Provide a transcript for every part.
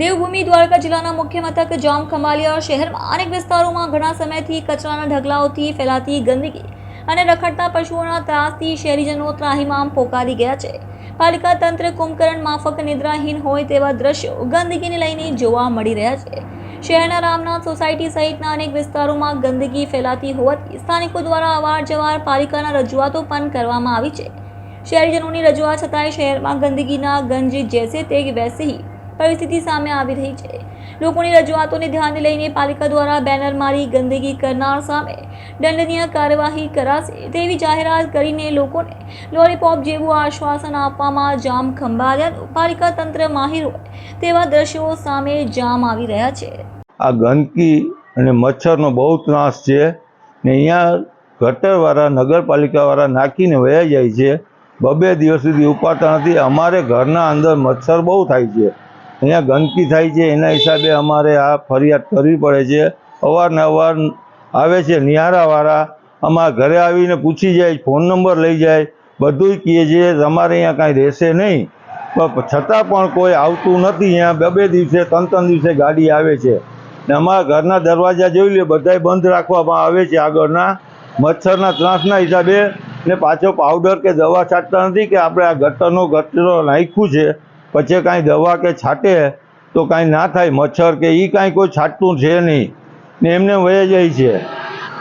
દેવભૂમિ દ્વારકા જિલ્લાના મુખ્ય મથક જામ ખંભાલિયા શહેરમાં અનેક વિસ્તારોમાં ઘણા સમયથી કચરાના ઢગલાઓથી ફેલાતી ગંદકી અને રખડતા પશુઓના ત્રાસથી શહેરીજનો ત્રાહીમામ પોકારી ગયા છે. પાલિકા તંત્ર કુંભકરણ માફક નિદ્રાહીન હોય તેવા દ્રશ્યો ગંદકીને લઈને જોવા મળી રહ્યા છે. શહેરના રામનાથ સોસાયટી સહિતના અનેક વિસ્તારોમાં ગંદકી ફેલાતી હોવાથી સ્થાનિકો દ્વારા અવાર જવાર પાલિકાના રજૂઆતો પણ કરવામાં આવી છે. શહેરીજનોની રજૂઆત છતાંય શહેરમાં ગંદકીના ગંજ જેસે તે વૈસી પરિસ્થિતિ સામે આવી રહી છે. લોકોની રજૂઆતોને ધ્યાને લઈને પાલિકા દ્વારા બેનર મારી ગંદકી કરનાર સામે દંડનીય કાર્યવાહી કરાશે તેવી જાહેરાત કરીને લોકોને લોલીપોપ જેવું આશ્વાસન આપવામાં જામ ખંભાળ્યાનું પાલિકા તંત્ર માહિર હોય તેવા દ્રશ્યો સામે જામ આવી રહ્યા છે. આ ગંદકી અને મચ્છરનો બહુ ત્રાસ છે ને અહીંયા ગટરવાળા, નગરપાલિકાવાળા નાખીને વયા જાય છે. બબે દિવસ સુધી ઉપાડતા નથી. અમારે ઘરના અંદર મચ્છર બહુ થાય છે. અહીંયા ગંદકી થાય છે, એના હિસાબે અમારે આ ફરિયાદ કરવી પડે છે. અવારનવાર આવે છે નિહારાવાળા અમારા ઘરે આવીને પૂછી જાય, ફોન નંબર લઈ જાય, બધુંય કહે છે, તમારે અહીંયા કાંઈ રહેશે નહીં. પણ છતાં પણ કોઈ આવતું નથી, અહીંયા બે બે દિવસે, ત્રણ ત્રણ દિવસે ગાડી આવે છે. ને અમારા ઘરના દરવાજા જોઈ લે, બધાય બંધ રાખવામાં આવે છે આગળના. મચ્છરના ત્રાસના હિસાબે ને પાછો પાવડર કે દવા છાંટતા નથી કે આપણે આ ગટરનો ગટરો નાખ્યું છે. પછી કાંઈ દવા કે છાંટે તો કાંઈ ના થાય, મચ્છર કે એ કાંઈ કોઈ છાંટતું છે નહીં. ને એમને વહી જાય છે.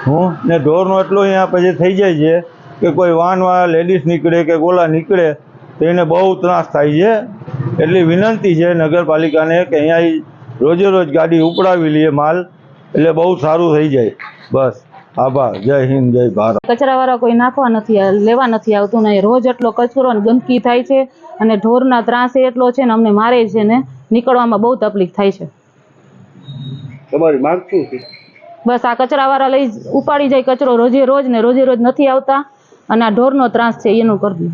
હું? ને ઢોરનો એટલો અહીંયા પછી થઈ જાય છે કે કોઈ વાનવાળા લેડીઝ નીકળે કે ગોલા નીકળે તો એને બહુ ત્રાસ થાય છે. એટલી વિનંતી છે નગરપાલિકાને કે અહીંયા રોજે રોજ ગાડી ઉપડાવી લઈએ માલ, એટલે બહુ સારું થઈ જાય. બસ. આભાર. જય હિન્દ જય ભારત. કચરાવાળા કોઈ નાખવા નથી લેવા નથી આવતું ને રોજ એટલો કચરો અને ગંદકી થાય છે અને ઢોરના ત્રાસ એટલો છે ને અમને મારે છે ને નીકળવામાં બહુ તકલીફ થાય છે. તમારી માંગ શું છે? બસ આ કચરાવાળા લઈ ઉપાડી જાય કચરો રોજે રોજ ને રોજે રોજ નથી આવતા અને આ ઢોરનો ત્રાસ છે એનું કરી